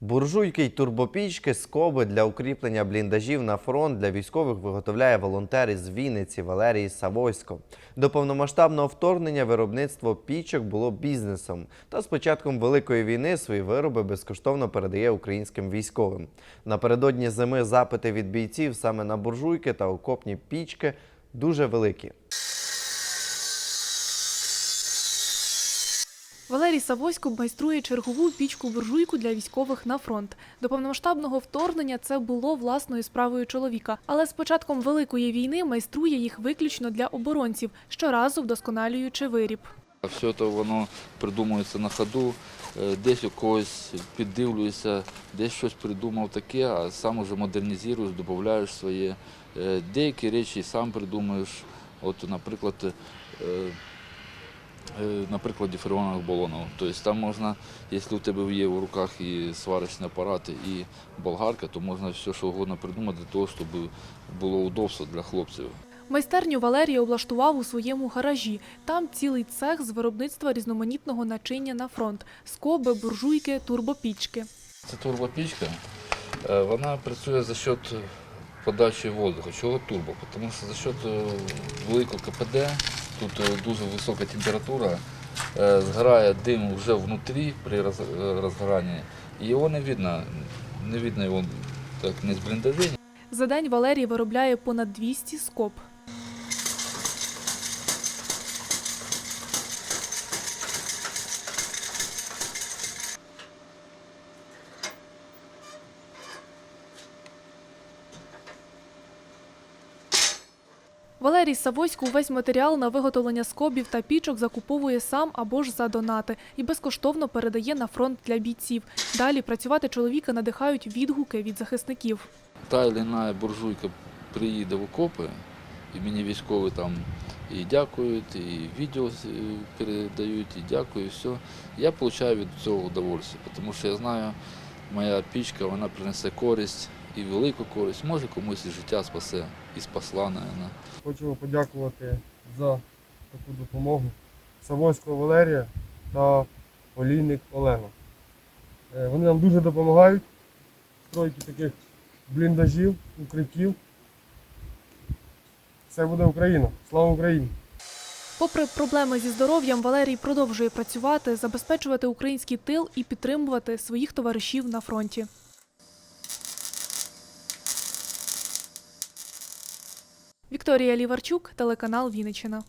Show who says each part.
Speaker 1: Буржуйки й турбопічки, скоби для укріплення бліндажів на фронт для військових виготовляє волонтер із Вінниці Валерій Савойсько. До повномасштабного вторгнення виробництво пічок було бізнесом. Та з початком Великої війни свої вироби безкоштовно передає українським військовим. Напередодні зими запити від бійців саме на буржуйки та окопні пічки дуже великі.
Speaker 2: Валерій Савосько майструє чергову пічку-буржуйку для військових на фронт. До повномасштабного вторгнення це було власною справою чоловіка. Але з початком Великої війни майструє їх виключно для оборонців, щоразу вдосконалюючи виріб.
Speaker 3: Все це воно придумується на ходу, е, десь у когось піддивлюєшся, десь щось придумав таке, а сам уже модернізуєш, додаєш своє. Е, Деякі речі сам придумуєш. От, наприклад, е, на прикладі фреонових балонів. Тобто там можна, якщо у тебе є в руках і сварочні апарати, і болгарка, то можна все, що угодно придумати для того, щоб було удобство для хлопців.
Speaker 2: Майстерню Валерій облаштував у своєму гаражі. Там цілий цех з виробництва різноманітного начиння на фронт: скоби, буржуйки, турбопічки.
Speaker 3: Це турбопічка. Е, Вона працює за счет подачі воздуху. Чого турбо? Тому що за счет е, великого КПД, тут е, дуже висока температура, е, згорає дим вже внутрі при е, розгоранні, і його не видно, не видно його так не з бліндажі,
Speaker 2: За день Валерій виробляє понад 200 скоб. Валерій Савосько увесь матеріал на виготовлення скобів та пічок закуповує сам або ж за донати і безкоштовно передає на фронт для бійців. Далі працювати чоловіка надихають відгуки від захисників.
Speaker 3: та или іна буржуйка приїде в окопи, і мені військові там і дякують, і відео е, передають, і дякую, і все. Я отримую від цього удовольствие, тому що я знаю, моя пічка вона принесе користь і велику користь, може комусь і життя спасе, і спасла, мабуть.
Speaker 4: Хочемо подякувати за таку допомогу Савойського Валерія та Олійник Олега. Е, Вони нам дуже допомагають в стройці таких бліндажів, укриттів. Все буде Україна. Слава Україні!
Speaker 2: Попри проблеми зі здоров'ям, Валерій продовжує працювати, забезпечувати український тил і підтримувати своїх товаришів на фронті. Вікторія Ліварчук, телеканал Вінниччина.